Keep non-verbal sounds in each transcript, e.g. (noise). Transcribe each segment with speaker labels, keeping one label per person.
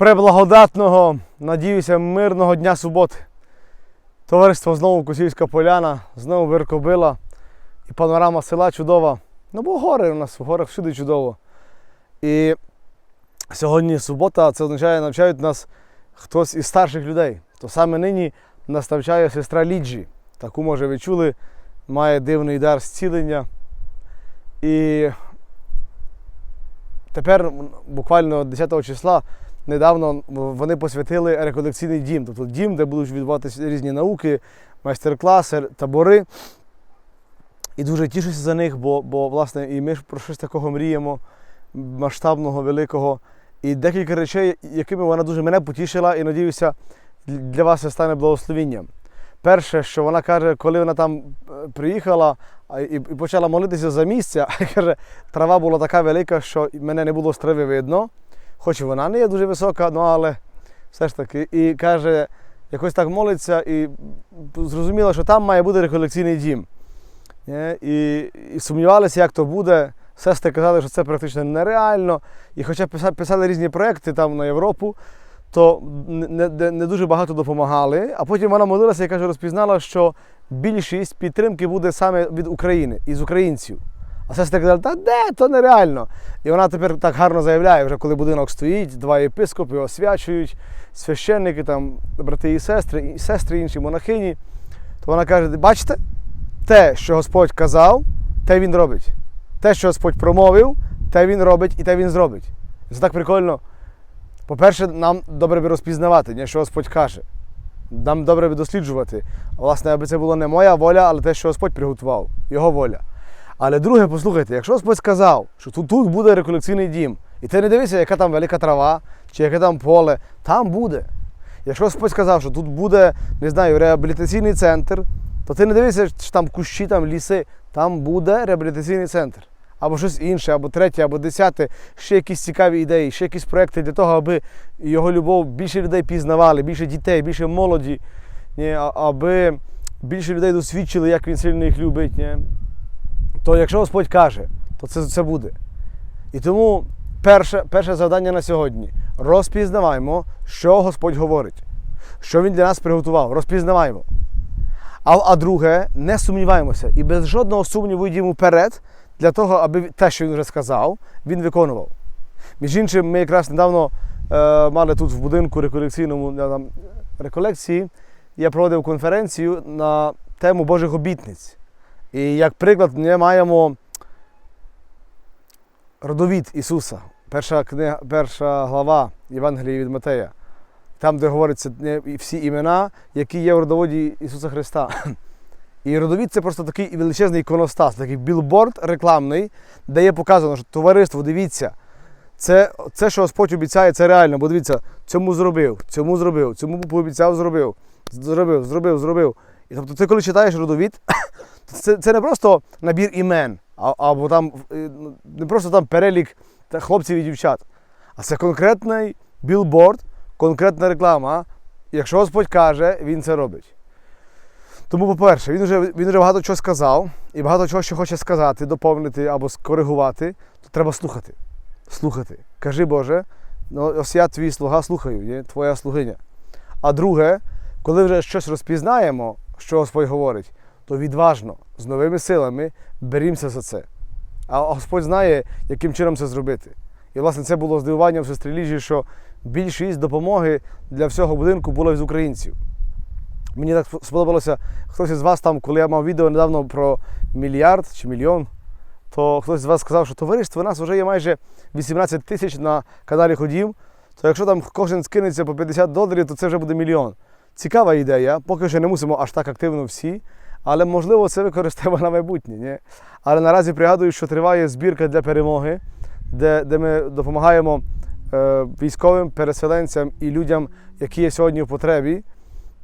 Speaker 1: преблагодатного, надіюся, мирного дня суботи. Товариство знову Косівська поляна, знову Веркобила і панорама села чудова. Ну, бо гори у нас в горах всюди чудово. І сьогодні субота, це означає, навчають нас хтось із старших людей. То саме нині нас навчає сестра Ліджі. Таку, може, ви чули, має дивний дар зцілення. І тепер, буквально 10 числа, недавно вони посвятили реколекційний дім. Тобто дім, де будуть відбуватися різні науки, майстер-класи, табори. І дуже тішуся за них, бо, бо власне і ми ж про щось такого мріємо, масштабного, великого. І декілька речей, якими вона дуже мене потішила, і надіюся, для вас це стане благословінням. Перше, що вона каже, коли вона там е, приїхала і, почала молитися за місце, (laughs) каже, трава була така велика, що мене не було з трави видно. Хоч і вона не є дуже висока, ну але все ж таки. І каже, якось так молиться і зрозуміла, що там має бути реколекційний дім. І, і сумнівалися, як то буде. Сестри казали, що це практично нереально. І хоча писа- писали різні проекти там на Європу, то не, не, не дуже багато допомагали. А потім вона молилася і каже, розпізнала, що більшість підтримки буде саме від України, із українців. А сестри казали, та де, то нереально. І вона тепер так гарно заявляє, вже коли будинок стоїть, два єпископи освячують, священники, там, брати і сестри, і сестри інші монахині. То вона каже: бачите, те, що Господь казав, те він робить. Те, що Господь промовив, те він робить і те він зробить. І Це так прикольно. По-перше, нам добре би розпізнавати, що Господь каже. Нам добре би досліджувати. Власне, аби це було не моя воля, але те, що Господь приготував, його воля. Але друге, послухайте, якщо Господь сказав, що тут, тут буде реколекційний дім, і ти не дивися, яка там велика трава, чи яке там поле, там буде. Якщо Господь сказав, що тут буде, не знаю, реабілітаційний центр, то ти не дивися, що там кущі, там ліси, там буде реабілітаційний центр. Або щось інше, або третє, або десяте, ще якісь цікаві ідеї, ще якісь проекти для того, аби його любов більше людей пізнавали, більше дітей, більше молоді, аби більше людей досвідчили, як він сильно їх любить. То якщо Господь каже, то це, це буде. І тому перше, перше завдання на сьогодні розпізнаваємо, що Господь говорить, що Він для нас приготував. Розпізнаваємо. А, а друге, не сумніваємося і без жодного сумніву йдемо вперед для того, аби те, що він вже сказав, він виконував. Між іншим, ми якраз недавно е, мали тут в будинку реколекційному там, реколекції. Я проводив конференцію на тему Божих обітниць. І як приклад, ми маємо родовід Ісуса, перша книга, перша глава Євангелії від Матея, там, де говориться всі імена, які є в родоводі Ісуса Христа. (clears throat) І родовід це просто такий величезний іконостас, такий білборд рекламний, де є показано, що товариство, дивіться, це, це, що Господь обіцяє, це реально, бо дивіться, цьому зробив, цьому зробив, цьому пообіцяв, зробив, зробив, зробив, зробив. І тобто ти коли читаєш родовід, (clears throat) це, це не просто набір імен, а, або там е, не просто там перелік хлопців і дівчат, а це конкретний білборд, конкретна реклама. Якщо Господь каже, він це робить. Тому, по-перше, він вже, він вже багато чого сказав, і багато чого ще хоче сказати, доповнити або скоригувати, то треба слухати. Слухати. Кажи Боже, ну, ось я твій слуга слухаю, є твоя слугиня. А друге, коли вже щось розпізнаємо, що Господь говорить, то відважно, з новими силами берімося за це. А Господь знає, яким чином це зробити. І, власне, це було здивуванням в сестрі Ліжі, що більшість допомоги для всього будинку було з українців. Мені так сподобалося, хтось із вас там, коли я мав відео недавно про мільярд чи мільйон, то хтось з вас сказав, що товариство у нас вже є майже 18 тисяч на каналі Ходів. То якщо там кожен скинеться по 50 доларів, то це вже буде мільйон. Цікава ідея, поки що не мусимо аж так активно всі, але можливо це використаємо на майбутнє. Ні? Але наразі пригадую, що триває збірка для перемоги, де, де ми допомагаємо е, військовим, переселенцям і людям, які є сьогодні в потребі.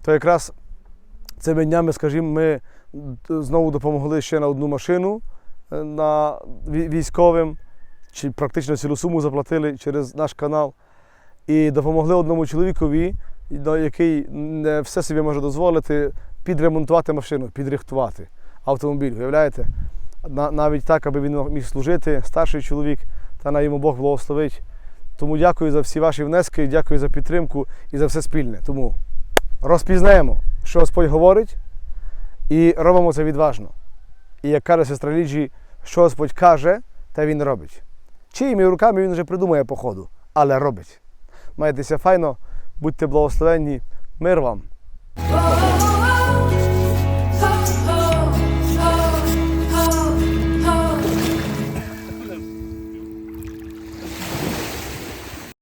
Speaker 1: То якраз цими днями, скажімо, ми знову допомогли ще на одну машину е, на військовим, чи практично цілу суму заплатили через наш канал. І допомогли одному чоловікові, який не все собі може дозволити, підремонтувати машину, підрихтувати автомобіль. Уявляєте? Навіть так, аби він міг служити, старший чоловік, та на йому Бог благословить. Тому дякую за всі ваші внески, дякую за підтримку і за все спільне. Тому розпізнаємо, що Господь говорить, і робимо це відважно. І як каже сестра Ліджі, що Господь каже, те він робить. Чиїми руками він вже придумає по ходу, але робить. Майтеся файно, будьте благословенні, мир вам.